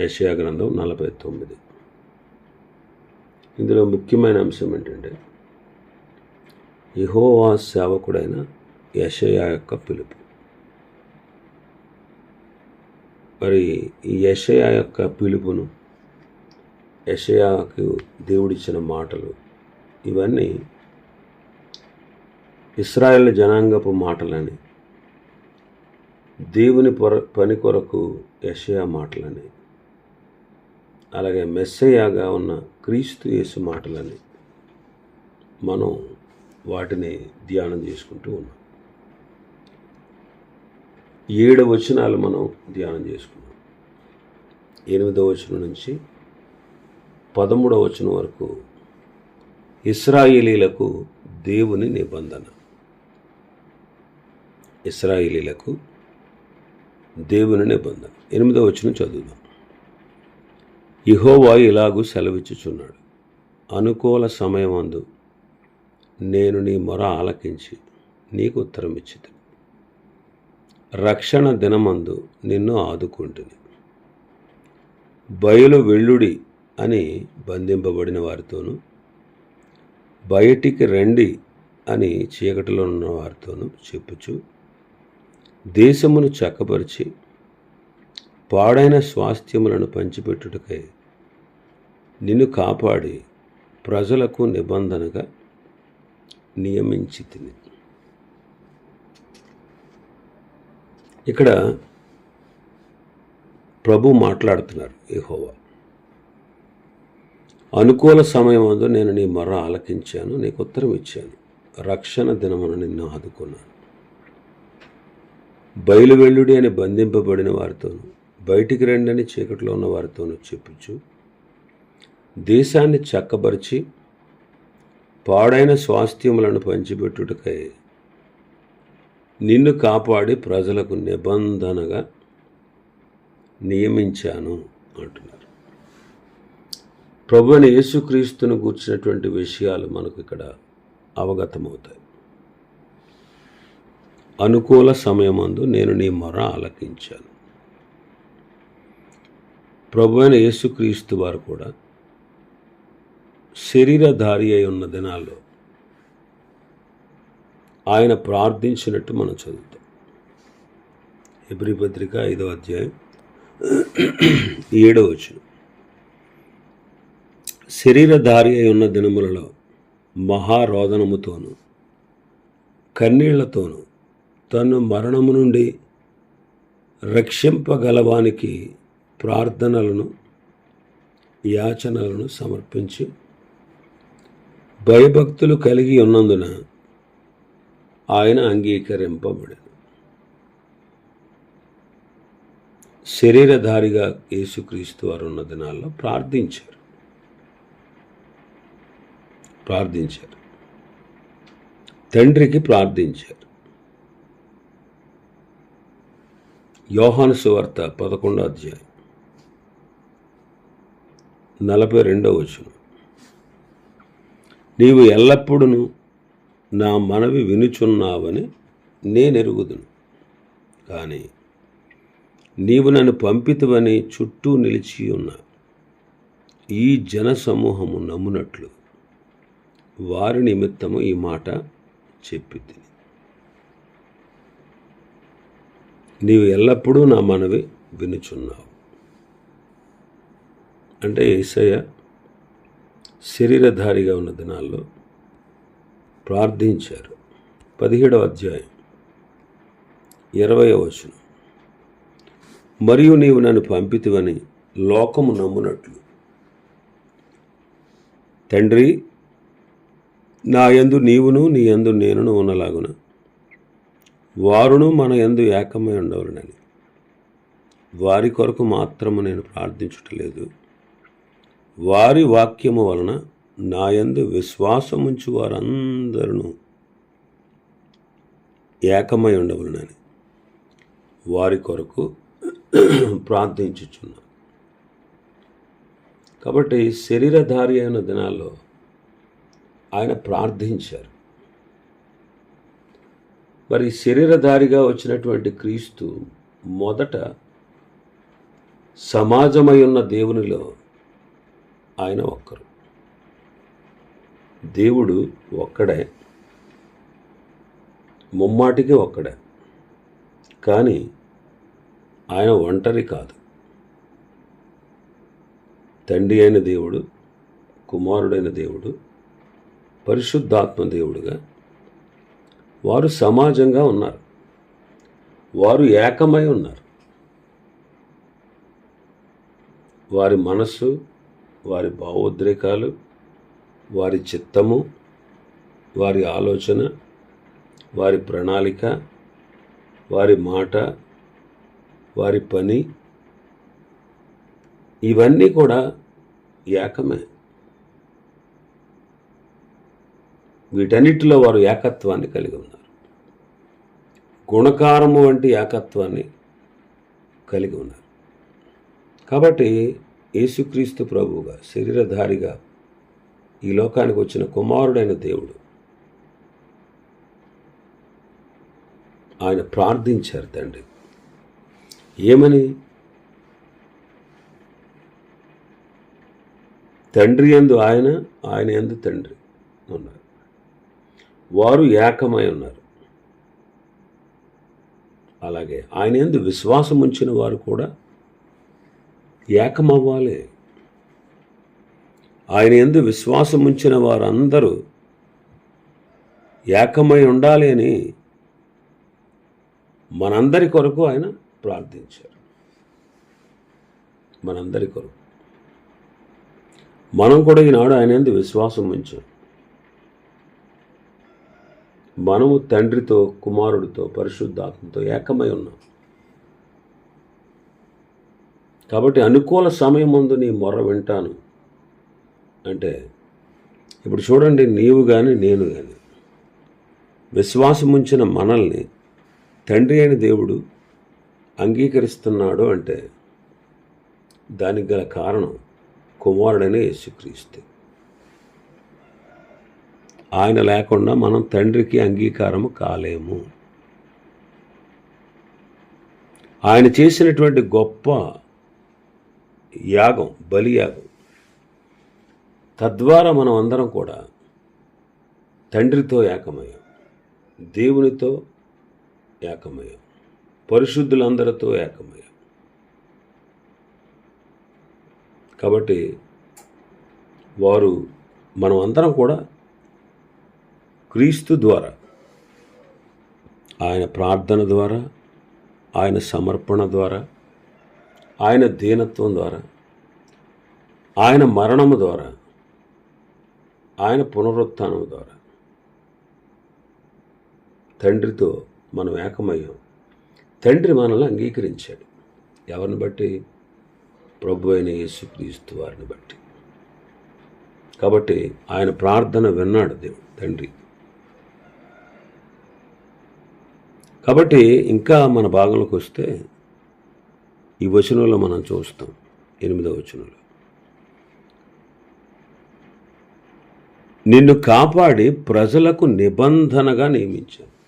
యెషయా గ్రంథం నలభై తొమ్మిది. ఇందులో ముఖ్యమైన అంశం ఏంటంటే ఇహోవా సేవకుడైన యషయా యొక్క పిలుపు. మరి ఈ యషయా యొక్క పిలుపును యషయాకు దేవుడిచ్చిన మాటలు ఇవన్నీ ఇస్రాయల్ జనాంగపు మాటలని దేవుని పొర పని కొరకు యషయా మాటలని అలాగే మెస్సయ్యాగా ఉన్న క్రీస్తు యేసు మాటలని మనం వాటిని ధ్యానం చేసుకుంటూ ఉన్నాం. ఏడు వచనాలు మనం ధ్యానం చేసుకున్నాం. ఎనిమిదవ వచనం నుంచి పదమూడవ వచనం వరకు ఇస్రాయిలీలకు దేవుని నిబంధన. ఇస్రాయిలీలకు దేవుని నిబంధన. ఎనిమిదవ వచనం చదువుదాం. ఇహోవా ఇలాగూ సెలవిచ్చుచున్నాడు. అనుకూల సమయమందు నేను నీ మొర ఆలకించి నీకు ఉత్తరం ఇచ్చితి రక్షణ దినమందు నిన్ను ఆదుకుంటుని. బయలు వెల్లుడి అని బంధింపబడిన వారితోనూ బయటికి రండి అని చీకటిలో ఉన్న వారితోనూ చెప్పుచు దేశమును చక్కపరిచి పాడైన స్వాస్థ్యములను పంచిపెట్టుటకై నిన్ను కాపాడి ప్రజలకు నిబంధనగా నియమించి తిని ఇక్కడ ప్రభు మాట్లాడుతున్నారు యెహోవా. అనుకూల సమయం అందు నేను నీ మొర ఆలకించాను నీకు ఉత్తరం ఇచ్చాను. రక్షణ దినమును నిన్ను ఆదుకున్నాను. బయలువెళ్ళుడి అని బంధింపబడిన వారితోనూ బయటికి రండని చీకటిలో చీకట్లో ఉన్న వారితోనూ చెప్పుచు దేశాన్ని చక్కబరిచి పాడైన స్వాస్థ్యములను పంచిపెట్టుటకై నిన్ను కాపాడి ప్రజలకు నిబంధనగా నియమించాను అంటున్నారు. ప్రభుని యేసుక్రీస్తును కూర్చున్నటువంటి విషయాలు మనకు ఇక్కడ అవగతమవుతాయి. అనుకూల సమయమందు నేను నీ మొర ఆలకించాను. ప్రభు అయిన యేసుక్రీస్తు వారు కూడా శరీరధారి అయి ఉన్న దినాల్లో ఆయన ప్రార్థించినట్టు మనం చదువుతాం. ఎబ్రి పత్రిక ఐదో అధ్యాయం ఏడో వచ్చిన శరీరధారి అయి ఉన్న దినములలో మహారోదనముతోనూ కన్నీళ్ళతోనూ తను మరణము నుండి రక్షింపగలవానికి ప్రార్థనలను యాచనలను సమర్పించి భయభక్తులు కలిగి ఉన్నందున ఆయన అంగీకరింపబడను. శరీరధారిగా యేసుక్రీస్తు వారు ఉన్న దినాల్లో ప్రార్థించారు. ప్రార్థించారు. తండ్రికి ప్రార్థించారు. యోహాను సువార్త పదకొండో అధ్యాయం. నలభై రెండవ వచనం. నీవు ఎల్లప్పుడూ నా మనవి వినుచున్నావని నేనెరుగుదును. కానీ నీవు నన్ను పంపితవని చుట్టూ నిలిచి ఉన్న ఈ జన సమూహము నమ్మునట్లు వారి నిమిత్తము ఈ మాట చెప్పి నీవు ఎల్లప్పుడూ నా మనవి వినుచున్నావు. అంటే ఏసయ్య శరీరధారిగా ఉన్న దినాల్లో ప్రార్థించారు. పదిహేడవ అధ్యాయం ఇరవై వచనం. మరియు నీవు నన్ను పంపితివని లోకము నమ్మునట్లు. తండ్రి నా యందు నీవును నీ యందు నేనును ఉన్నలాగున వారును మన యందు ఏకమై ఉండవలనని. వారి కొరకు మాత్రము నేను ప్రార్థించుటలేదు వారి వాక్యము వలన నాయందు విశ్వాసముంచు వారందరూ ఏకమై ఉండవలనని వారి కొరకు ప్రార్థించుచున్నాను కాబట్టి శరీరధారి అయిన దినాల్లో ఆయన ప్రార్థించారు. మరి శరీరధారిగా వచ్చినటువంటి క్రీస్తు మొదట సమాజమై ఉన్న దేవునిలో ఆయన ఒక్కరు. దేవుడు ఒక్కడే. ముమ్మాటికి ఒక్కడే. కానీ ఆయన ఒంటరి కాదు. తండ్రి అయిన దేవుడు కుమారుడైన దేవుడు పరిశుద్ధాత్మ దేవుడుగా వారు సమాజంగా ఉన్నారు. వారు ఏకమై ఉన్నారు. వారి మనస్సు వారి భావోద్రేకాలు వారి చిత్తము వారి ఆలోచన వారి ప్రణాళిక వారి మాట వారి పని ఇవన్నీ కూడా ఏకమే. వీటన్నిటిలో వారు ఏకత్వాన్ని కలిగి ఉన్నారు. గుణకారము వంటి ఏకత్వాన్ని కలిగి ఉన్నారు. కాబట్టి యేసుక్రీస్తు ప్రభువుగా శరీరధారిగా ఈ లోకానికి వచ్చిన కుమారుడైన దేవుడు ఆయన ప్రార్థించారు తండ్రి. ఏమని? తండ్రి ఎందు ఆయన ఆయన ఎందు తండ్రి ఉన్నారు. వారు ఏకమై ఉన్నారు. అలాగే ఆయన ఎందు విశ్వాసం ఉంచిన వారు కూడా ఏకమవ్వాలి. ఆయన ఎందు విశ్వాసం ఉంచిన వారందరూ ఏకమై ఉండాలి అని మనందరి కొరకు ఆయన ప్రార్థించారు. మనందరి కొరకు. మనం కూడా ఈనాడు ఆయన ఎందు విశ్వాసం ఉంచాం. మనము తండ్రితో కుమారుడితో పరిశుద్ధాత్మతో ఏకమై ఉన్నాం. కాబట్టి అనుకూల సమయం ముందు నీ మొర్ర వింటాను. అంటే ఇప్పుడు చూడండి నీవు కానీ నేను కానీ విశ్వాసం ఉంచిన మనల్ని తండ్రి అయిన దేవుడు అంగీకరిస్తున్నాడు అంటే దానికి గల కారణం కుమారుడైన యేసుక్రీస్తు. ఆయన లేకుండా మనం తండ్రికి అంగీకారము కాలేము. ఆయన చేసినటువంటి గొప్ప యాగం బలియాగం తద్వారా మనం అందరం కూడా తండ్రితో ఏకమయ్యాం దేవునితో ఏకమయ్యాం పరిశుద్ధులందరితో ఏకమయ్యాం. కాబట్టి వారు మనం అందరం కూడా క్రీస్తు ద్వారా ఆయన ప్రార్థన ద్వారా ఆయన సమర్పణ ద్వారా ఆయన దీనత్వం ద్వారా ఆయన మరణము ద్వారా ఆయన పునరుత్నము ద్వారా. తండ్రితో మనం ఏకమయ్యాం. తండ్రి మనల్ని అంగీకరించాడు. ఎవరిని బట్టి? ప్రభు అయిన యేసుక్రీస్తు వారిని బట్టి. కాబట్టి ఆయన ప్రార్థన విన్నాడు దేవుడు తండ్రి. కాబట్టి ఇంకా మన భాగంలోకి వస్తే ఈ వచనంలో మనం చూస్తాం. ఎనిమిదవ వచనంలో. నిన్ను కాపాడి ప్రజలకు నిబంధనగా నియమించాను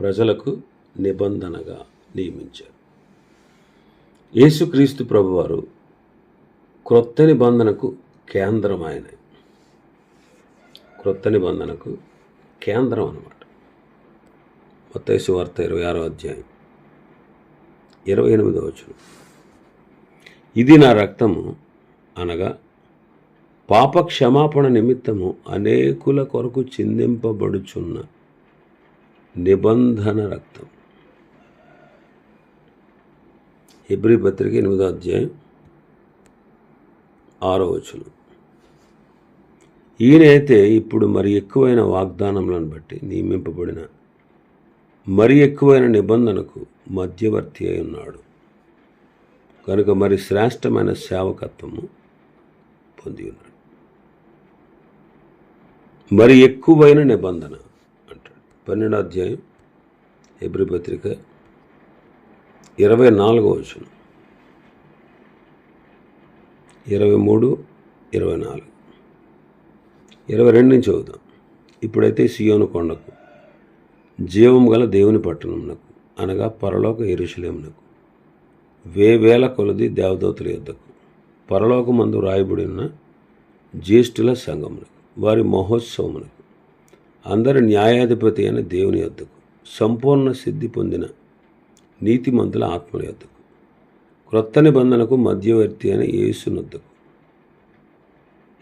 ప్రజలకు నిబంధనగా నియమించారు యేసుక్రీస్తు ప్రభువారు క్రొత్త నిబంధనకు కేంద్రం ఆయన క్రొత్త నిబంధనకు కేంద్రం అన్నమాట. మొత్త వార్త ఇరవై ఆరో అధ్యాయం. ఇరవై ఎనిమిదో వచనం. ఇది నా రక్తము అనగా పాప క్షమాపణ నిమిత్తము అనేకుల కొరకు చిందింపబడుచున్న నిబంధన రక్తం. హెబ్రి పత్రిక ఎనిమిదో అధ్యాయం ఆరో వచనం. ఈయనైతే ఇప్పుడు మరి ఎక్కువైన వాగ్దానములను బట్టి నియమింపబడిన మరి ఎక్కువైన నిబంధనకు మధ్యవర్తి అయి ఉన్నాడు. కనుక మరి శ్రేష్టమైన సేవకత్వము పొంది ఉన్నాడు. మరి ఎక్కువైన నిబంధన అంటాడు. పన్నెండో అధ్యాయం ఎబ్రి పత్రిక ఇరవై నాలుగో వచనం. ఇరవై మూడు ఇరవై నాలుగు. ఇరవై రెండు నుంచి చదువుదాం. ఇప్పుడైతే సియోను కొండకు జీవం గల దేవుని పట్టణమునకు అనగా పరలోక ఎరుషలేమునకు వేవేల కొలది దేవదూతల యుద్ధకు. పరలోకమందు రాయబడిన ఉన్న జ్యేష్ఠుల సంఘమునకు వారి మహోత్సవమునకు అందరి న్యాయాధిపతి అయిన దేవుని యొద్దకు సంపూర్ణ సిద్ధి పొందిన నీతిమంతుల ఆత్మల యొద్దకు క్రొత్త నిబంధనకు మధ్యవర్తి అయిన యేసునొద్దకు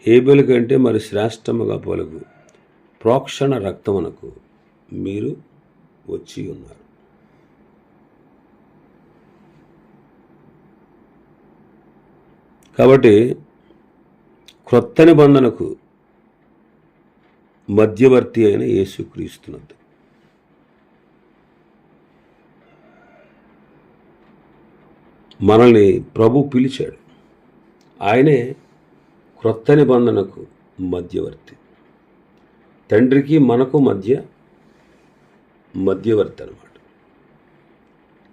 హేబెల్ కంటే మరి శ్రేష్టముగా పలుకు ప్రోక్షణ రక్తమునకు మీరు వచ్చి ఉన్నారు. కాబట్టి క్రొత్త నిబంధనకు మధ్యవర్తి అయిన యేసుక్రీస్తునద్దు మనల్ని ప్రభు పిలిచాడు. ఆయనే క్రొత్త నిబంధనకు మధ్యవర్తి. తండ్రికి మనకు మధ్య మధ్యవర్తి అనమాట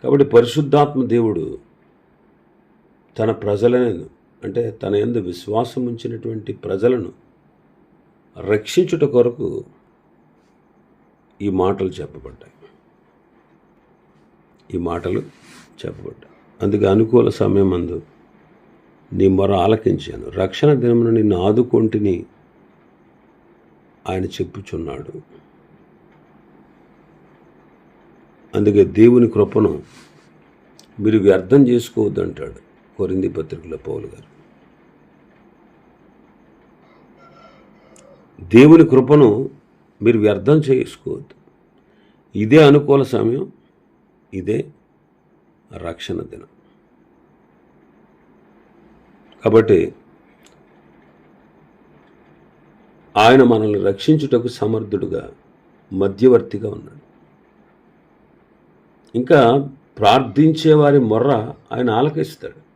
కాబట్టి పరిశుద్ధాత్మ దేవుడు తన ప్రజలను అంటే తన ఎందు విశ్వాసం ఉంచినటువంటి ప్రజలను రక్షించుట కొరకు ఈ మాటలు చెప్పబడ్డాయి. ఈ మాటలు చెప్పబడ్డాయి. అందుకే అనుకూల సమయం అందు నీ మొర ఆలకించాను. రక్షణ దినమున నిన్ను ఆదుకొంటిని ఆయన చెప్పుచున్నాడు. అందుకే దేవుని కృపను మీరు వ్యర్థం చేసుకోవద్దు అంటాడు కొరింది పత్రికలో పౌలు గారు. దేవుని కృపను మీరు వ్యర్థం చేసుకోవద్దు. ఇదే అనుకూల సమయం ఇదే రక్షణ దినం. కాబట్టి ఆయన మనల్ని రక్షించుటకు సమర్థుడుగా మధ్యవర్తిగా ఉన్నాడు. ఇంకా ప్రార్థించే వారి మొర్ర ఆయన ఆలకిస్తాడు.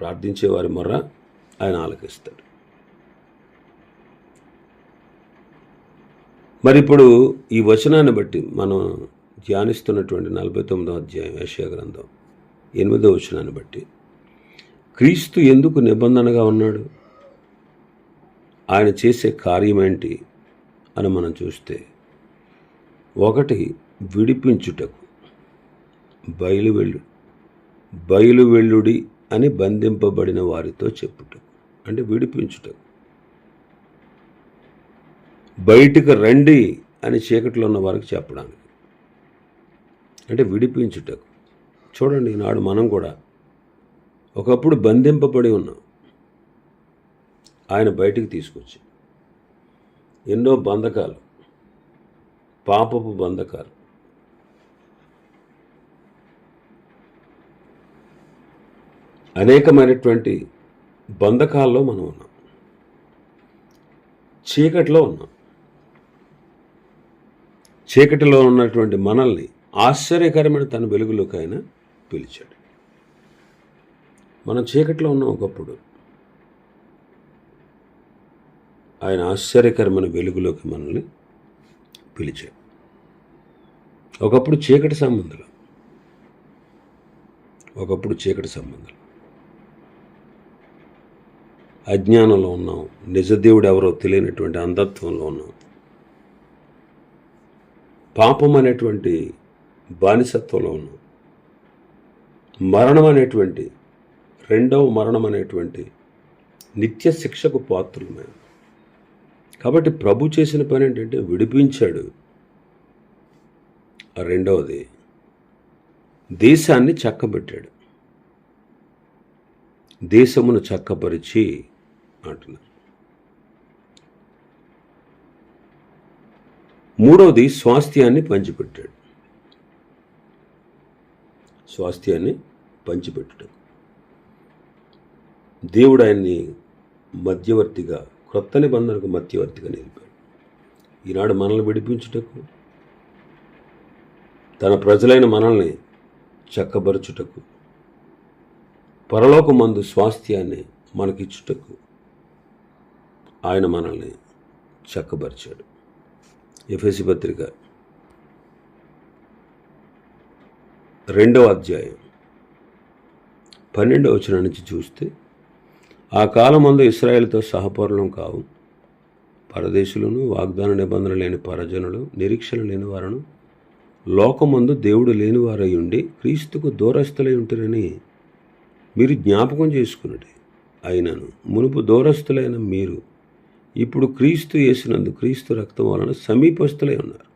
ప్రార్థించేవారి మొర్ర ఆయన ఆలకిస్తాడు. మరి ఇప్పుడు ఈ వచనాన్ని బట్టి మనం ధ్యానిస్తున్నటువంటి నలభై తొమ్మిదో అధ్యాయం ఏషియా గ్రంథం ఎనిమిదో వచనాన్ని బట్టి క్రీస్తు ఎందుకు నిబంధనగా ఉన్నాడు? ఆయన చేసే కార్యం ఏంటి అని మనం చూస్తే ఒకటి విడిపించుటకు బయలు వెళ్ళు బయలు వెల్లుడి అని బంధింపబడిన వారితో చెప్పుటకు అంటే విడిపించుటకు బయటకు రండి అని చీకట్లో ఉన్న వారికి చెప్పడానికి. అంటే విడిపించుటకు. చూడండి ఈనాడు మనం కూడా ఒకప్పుడు బంధింపబడి ఉన్నాం. ఆయన బయటికి తీసుకొచ్చి ఎన్నో బంధకాలు పాపపు బంధకాలు అనేకమైనటువంటి బంధకాల్లో మనం ఉన్నాం. చీకటిలో ఉన్నాం. చీకటిలో ఉన్నటువంటి మనల్ని ఆశ్చర్యకరమైన తన వెలుగులోకి ఆయన పిలిచాడు. మనం చీకటిలో ఉన్నాం ఒకప్పుడు. ఆయన ఆశ్చర్యకరమైన వెలుగులోకి మనల్ని పిలిచాడు. ఒకప్పుడు చీకటి సంబంధాలు. ఒకప్పుడు చీకటి సంబంధాలు. అజ్ఞానంలో ఉన్నాం. నిజదేవుడు ఎవరో తెలియనటువంటి అంధత్వంలో ఉన్నాం. పాపం అనేటువంటి బానిసత్వంలో ఉన్నాం. మరణం అనేటువంటి రెండవ మరణం అనేటువంటి నిత్య శిక్షకు పాత్రలమే. కాబట్టి ప్రభు చేసిన పని ఏంటంటే విడిపించాడు. రెండవది దేశాన్ని చక్కబెట్టాడు. దేశమును చక్కపరిచి అంటున్నారు. మూడవది స్వాస్థ్యాన్ని పంచిపెట్టాడు. స్వాస్థ్యాన్ని పంచిపెట్టడం. దేవుడు ఆయన్ని మధ్యవర్తిగా క్రొత్త నిబంధనకు మధ్యవర్తిగా నిలిపాడు. ఈనాడు మనల్ని విడిపించుటకు తన ప్రజలైన మనల్ని చక్కబరుచుటకు పరలోకమందు స్వాస్థ్యాన్ని మనకిచ్చుటకు ఆయన మనల్ని చక్కబరిచాడు ఎఫ్ఎసి పత్రిక రెండవ అధ్యాయం పన్నెండవ వచనం నుంచి చూస్తే ఆ కాలమందు ఇస్రాయేల్తో సహపరులం కావు. పరదేశులను వాగ్దాన నిబంధన లేని పరజనులు నిరీక్షణ లేని వారును లోకమందు దేవుడు లేనివారై ఉండి క్రీస్తుకు దూరస్తులై ఉంటారని మీరు జ్ఞాపకం చేసుకున్నది అయినను మునుపు దూరస్తులైన మీరు ఇప్పుడు క్రీస్తు చేసినందు క్రీస్తు రక్తం వలన సమీపస్తులై ఉన్నారు.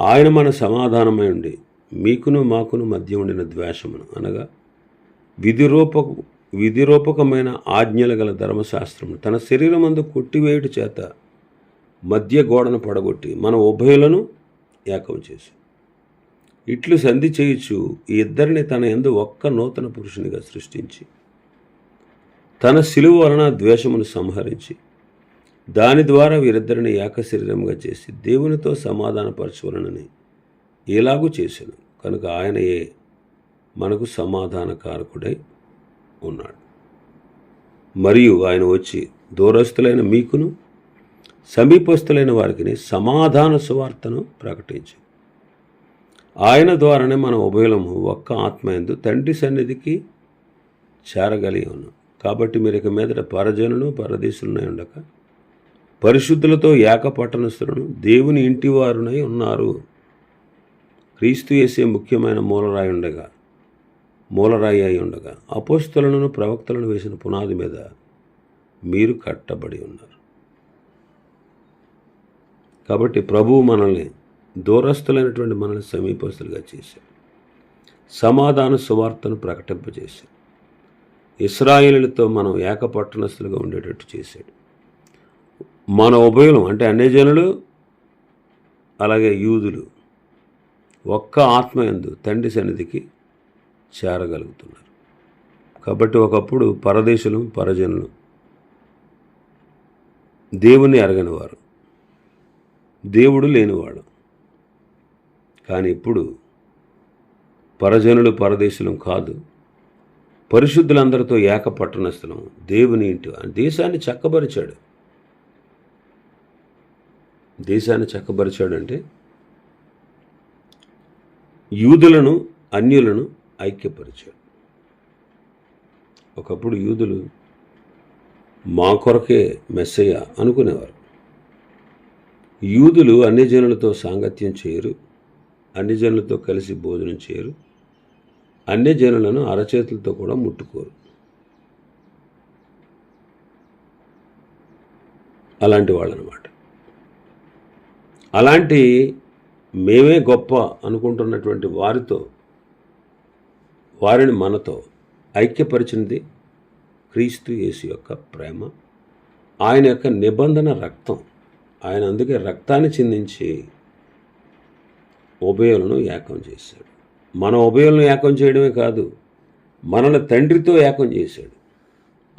ఆయన మన సమాధానమై ఉండి మీకును మాకును మధ్య ఉండిన ద్వేషమును అనగా విధిరూప విధిరూపకమైన ఆజ్ఞలు గల ధర్మశాస్త్రము తన శరీరమందు కొట్టివేయుట చేత మధ్య గోడను పడగొట్టి మన ఉభయులను ఏకం చేసి. ఇట్లు సంధి చేయుచు ఈ ఇద్దరిని తన ఎందు ఒక్క నూతన పురుషునిగా సృష్టించి తన సిలువ వలన ద్వేషమును సంహరించి దాని ద్వారా వీరిద్దరిని ఏకశరీరంగా చేసి దేవునితో సమాధానపరచవలనని ఎలాగూ చేశాను. కనుక ఆయనయే మనకు సమాధానకారకుడై ఉన్నాడు. మరియు ఆయన వచ్చి దూరస్తులైన మీకును సమీపస్తులైన వారికి సమాధాన సువార్తను ప్రకటించి. ఆయన ద్వారానే మన ఉభయలము ఒక్క ఆత్మయందు తండ్రి సన్నిధికి చేరగలిగి ఉన్నాం. కాబట్టి మీరు ఇక మీదట పరజనులు పరదేశులనై ఉండక. పరిశుద్ధులతో ఏక పట్టణస్థులను దేవుని ఇంటివారునై ఉన్నారు. క్రీస్తు వేసే ముఖ్యమైన మూలరాయి ఉండగా మూలరాయి అయి ఉండగా అపోస్తులను ప్రవక్తలను వేసిన పునాది మీద మీరు కట్టబడి ఉన్నారు. కాబట్టి ప్రభువు మనల్ని దూరస్తులైనటువంటి మనల్ని సమీపస్తులుగా చేశారు సమాధాన సువార్తను ప్రకటింపజేశారు ఇస్రాయిలతో మనం ఏకపట్టణస్తులుగా ఉండేటట్టు చేశాడు. మన ఉభయం అంటే అన్ని జనులు అలాగే యూదులు ఒక్క ఆత్మయందు తండ్రి సన్నిధికి చేరగలుగుతున్నారు. కాబట్టి ఒకప్పుడు పరదేశులు పరజనులు దేవుణ్ణి ఎరగనివారు. దేవుడు లేనివాడు. కానీ ఇప్పుడు పరజనులు పరదేశులం కాదు. పరిశుద్ధులందరితో ఏక పట్టణస్థలం దేవుని ఇంటి దేశాన్ని చక్కబరిచాడు. దేశాన్ని చక్కబరిచాడు అంటే యూదులను అన్యులను ఐక్యపరిచాడు. ఒకప్పుడు యూదులు మా కొరకే మెస్సయ్య అనుకునేవారు. యూదులు అన్ని జనులతో సాంగత్యం చేయరు అన్ని జనులతో కలిసి భోజనం చేయరు అన్ని జనులను అరచేతులతో కూడా ముట్టుకోరు. అలాంటి వాళ్ళనమాట. అలాంటి మేమే గొప్ప అనుకుంటున్నటువంటి వారితో వారిని మనతో ఐక్యపరిచినది క్రీస్తు యేసు యొక్క ప్రేమ ఆయన యొక్క నిబంధన రక్తం. ఆయన అందుకే రక్తాన్ని చిందించి ఉభయలను ఏకం చేశాడు. మన ఉభయంలో ఏకం చేయడమే కాదు మనల్ని తండ్రితో ఏకం చేశాడు.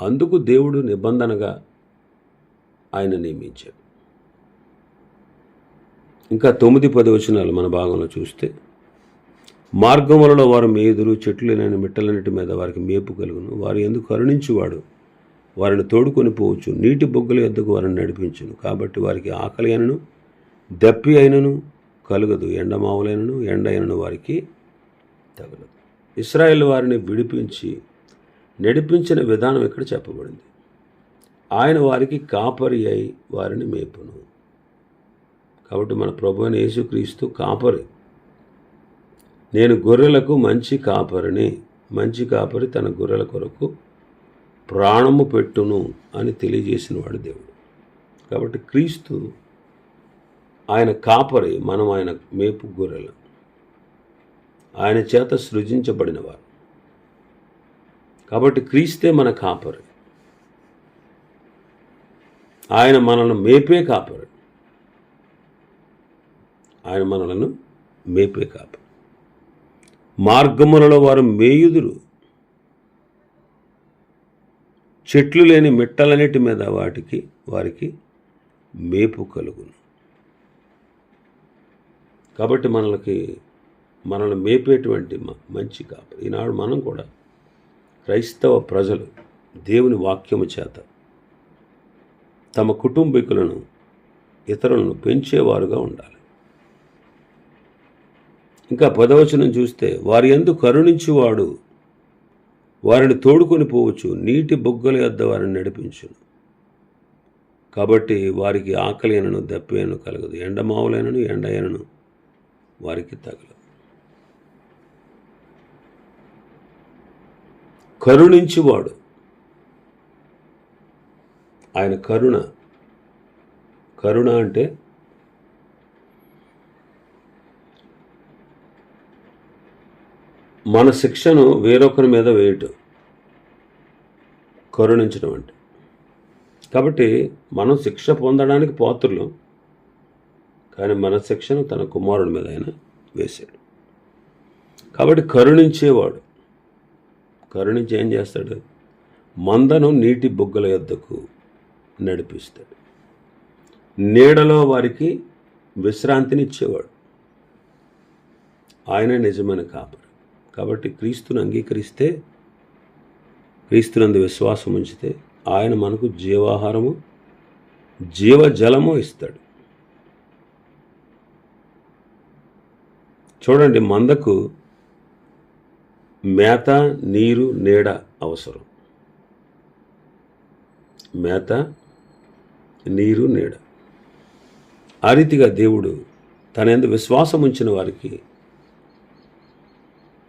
అందుకు దేవుడు నిబంధనగా ఆయన నియమించాడు. ఇంకా తొమ్మిది పది వచనాలు మన భాగంలో చూస్తే మార్గములలో వారు మేదురు చెట్లులైన మిట్టలన్నిటి మీద వారికి మేపు కలుగును. వారు ఎందుకు కరుణించువాడు? వారిని తోడుకొని పోవచ్చు. నీటి బొగ్గుల ఎద్దుకు వారిని నడిపించును. కాబట్టి వారికి ఆకలి అయినను దప్పి అయినను కలుగదు. ఎండమావులైనను ఎండ అయినను వారికి తగలదు ఇస్రాయేల్ వారిని విడిపించి నడిపించిన విధానం ఇక్కడ చెప్పబడింది. ఆయన వారికి కాపరి అయి వారిని మేపును. కాబట్టి మన ప్రభు అయిన యేసుక్రీస్తు కాపరి. నేను గొర్రెలకు మంచి కాపరిని మంచి కాపరి తన గొర్రెల కొరకు ప్రాణము పెట్టును అని తెలియజేసిన వాడు దేవుడు. కాబట్టి క్రీస్తు ఆయన కాపరి మనం ఆయన మేపు గొర్రెలు. ఆయన చేత సృజించబడినవారు. కాబట్టి క్రీస్తే మన కాపరి ఆయన మనల్ని మేపే కాపరి ఆయన మనలను మేపే కాపరి మార్గములలో వారు మేయుదురు. చెట్లు లేని మిట్టలన్నిటి మీద వాటికి వారికి మేపు కలుగును. కాబట్టి మనకి మనల్ని మేపేటువంటి మ- మంచి కాపరి. ఈనాడు మనం కూడా క్రైస్తవ ప్రజలు దేవుని వాక్యము చేత తమ కుటుంబీకులను ఇతరులను పెంచేవారుగా ఉండాలి. ఇంకా పదవచనం చూస్తే వారి ఎందు కరుణించువాడు వారిని తోడుకొని పోవచ్చు నీటి బొగ్గల యొద్ద వారిని నడిపించును. కాబట్టి వారికి ఆకలి అయినను దప్పినను కలగదు. ఎండమావులైనను ఎండైనను వారికి తగలదు. కరుణించువాడు. ఆయన కరుణ. కరుణ అంటే మన శిక్షను వేరొకరి మీద వేయటం. కరుణించడం అంటే. కాబట్టి మనం శిక్ష పొందడానికి పాత్రలు. కానీ మన శిక్షను తన కుమారుడి మీద ఆయన వేశాడు. కాబట్టి కరుణించేవాడు. కరుణించి ఏం చేస్తాడు? మందను నీటి బుగ్గల యొద్దకు నడిపిస్తాడు. నీడలో వారికి విశ్రాంతిని ఇచ్చేవాడు ఆయన నిజమైన కాపరి. కాబట్టి క్రీస్తుని అంగీకరిస్తే క్రీస్తునందు విశ్వాసం ఉంచితే ఆయన మనకు జీవాహారము జీవజలము ఇస్తాడు. చూడండి మందకు మేత నీరు నీడ అవసరం. మేత నీరు నీడ. ఆ రీతిగా దేవుడు తన ఎందు విశ్వాసం ఉంచిన వారికి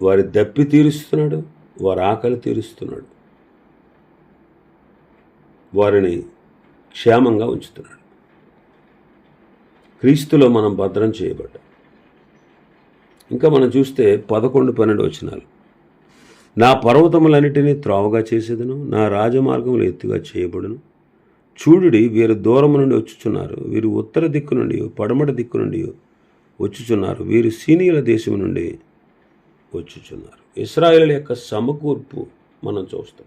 వారి దప్పి తీరుస్తున్నాడు వారి ఆకలి తీరుస్తున్నాడు వారిని క్షేమంగా ఉంచుతున్నాడు. క్రీస్తులో మనం భద్రం చేయబడ్డాం. ఇంకా మనం చూస్తే పదకొండు పన్నెండు వచ్చినాలు నా పర్వతములన్నిటినీ త్రోవగా చేసేదను నా రాజమార్గములు ఎత్తుగా చేయబడును. చూడుడి వీరు దూరము నుండి వచ్చుచున్నారు వీరు ఉత్తర దిక్కు నుండి పడమట దిక్కు నుండి వచ్చుచున్నారు వీరు సీనియర్ల దేశం నుండి వచ్చుచున్నారు. ఇస్రాయేల్ యొక్క సమకూర్పు మనం చూస్తాం.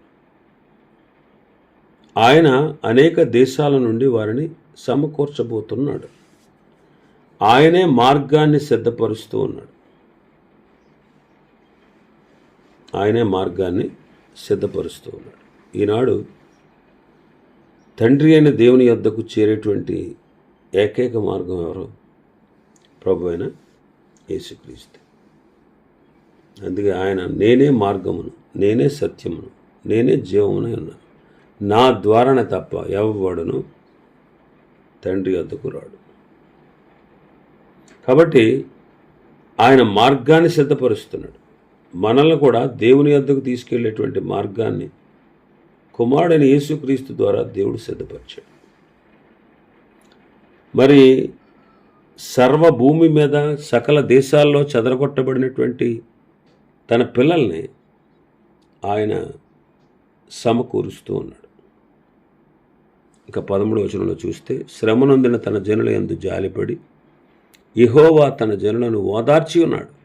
ఆయన అనేక దేశాల నుండి వారిని సమకూర్చబోతున్నాడు. ఆయనే మార్గాన్ని సిద్ధపరుస్తూ ఉన్నాడు. ఆయనే మార్గాన్ని సిద్ధపరుస్తూ ఉన్నాడు. ఈనాడు తండ్రి అయిన దేవుని యొద్దకు చేరేటువంటి ఏకైక మార్గం ఎవరు? ప్రభు అయిన యేసుక్రీస్తు. అందుకే ఆయన నేనే మార్గమును నేనే సత్యమును నేనే జీవమునై ఉన్నాను. నా ద్వారానే తప్ప ఎవబడును తండ్రి వద్దకు రాడు. కాబట్టి ఆయన మార్గాన్ని సిద్ధపరుస్తున్నాడు. మనల్ని కూడా దేవుని వద్దకు తీసుకెళ్ళేటువంటి మార్గాన్ని కుమారుడైన యేసుక్రీస్తు ద్వారా దేవుడు సిద్ధపరిచాడు. మరి సర్వ భూమి మీద సకల దేశాల్లో చెదరగొట్టబడినటువంటి తన పిల్లల్ని ఆయన సమకూరుస్తూ ఉన్నాడు. ఇక పదమూడు వచనంలో చూస్తే శ్రమనొందిన తన జనుల యందు జాలిపడి ఇహోవా తన జనులను ఓదార్చి ఉన్నాడు.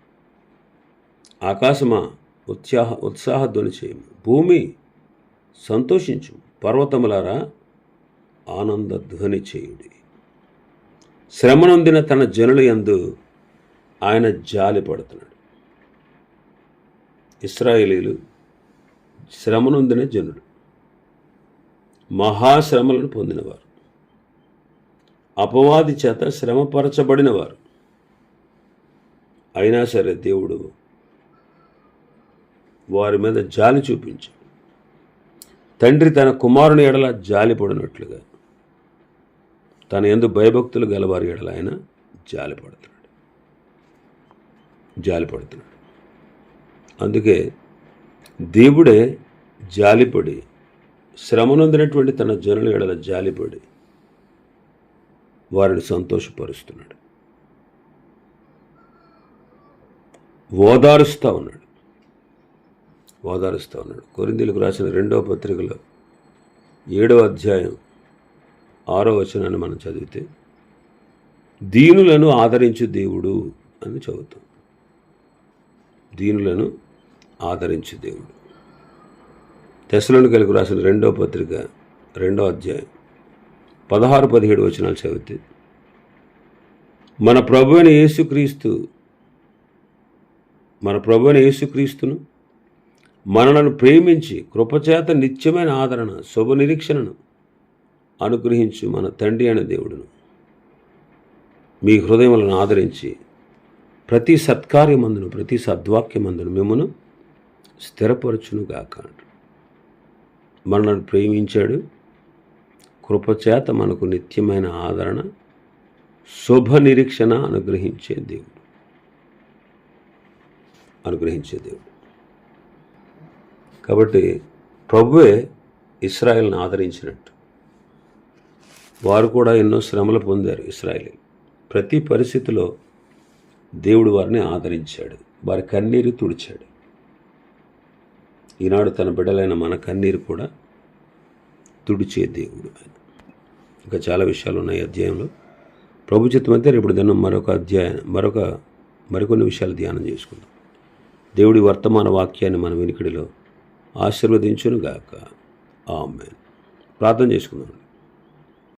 ఆకాశమా ఉత్సాహ ఉత్సాహధ్వని చేయము భూమి సంతోషించు పర్వతములారా ఆనంద ధ్వని చేయుడి శ్రమనొందిన తన జనుల యందు ఆయన జాలి పడుతున్నాడు. ఇస్రాయేలీలు శ్రమనొందిన జనుడు మహాశ్రమలను పొందినవారు. అపవాది చేత శ్రమపరచబడినవారు. అయినా సరే దేవుడు వారి మీద జాలి చూపించాడు తండ్రి తన కుమారుని ఎడల జాలి పడినట్లుగా తన ఎందు భయభక్తులు గలవారి ఎడల ఆయన జాలి పడుతున్నాడు. జాలి పడుతున్నాడు. అందుకే దేవుడే జాలిపడి శ్రమనొందినటువంటి తన జనుల ఎడల జాలిపడి వారిని సంతోషపరుస్తున్నాడు. ఓదారుస్తూ ఉన్నాడు. ఓదారుస్తూ ఉన్నాడు. కొరిందీలకు రాసిన రెండవ పత్రికలో ఏడవ అధ్యాయం ఆరో వచనాన్ని మనం చదివితే దీనులను ఆదరించు దేవుడు అని చదువుతాం. దీనులను ఆదరించు దేవుడు. తెసలోనికలకు రాసిన రెండో పత్రిక రెండో అధ్యాయం పదహారు పదిహేడు వచనాలు చదివితే మన ప్రభు అయిన యేసుక్రీస్తు మన ప్రభు అయిన యేసుక్రీస్తును మనలను ప్రేమించి కృపచేత నిత్యమైన ఆదరణ శుభ నిరీక్షణను అనుగ్రహించు మన తండ్రి అయిన దేవుడును. మీ హృదయములను ఆదరించి ప్రతి సత్కార్యమందును ప్రతి సద్వాక్యమందును మిమ్మను స్థిరపరచునుగాక. మనల్ని ప్రేమించాడు. కృపచేత మనకు నిత్యమైన ఆదరణ శుభ నిరీక్షణ అనుగ్రహించే దేవుడు. అనుగ్రహించే దేవుడు. కాబట్టి ప్రభువే ఇస్రాయల్ని ఆదరించినట్టు. వారు కూడా ఎన్నో శ్రమలు పొందారు ఇస్రాయలీ. ప్రతి పరిస్థితిలో దేవుడు వారిని ఆదరించాడు. వారి కన్నీరు తుడిచాడు. ఈనాడు తన బిడ్డలైన మన కన్నీరు కూడా తుడిచే దేవుడు ఆయన. ఇంకా చాలా విషయాలు ఉన్నాయి అధ్యాయంలో. ప్రభు అయితే రేపు దినం మరొక అధ్యాయం మరొక మరికొన్ని విషయాలు ధ్యానం చేసుకుందాం. దేవుడి వర్తమాన వాక్యాన్ని మన వెనుకడిలో ఆశీర్వదించునుగాక. ఆమె ప్రార్థన చేసుకున్నాను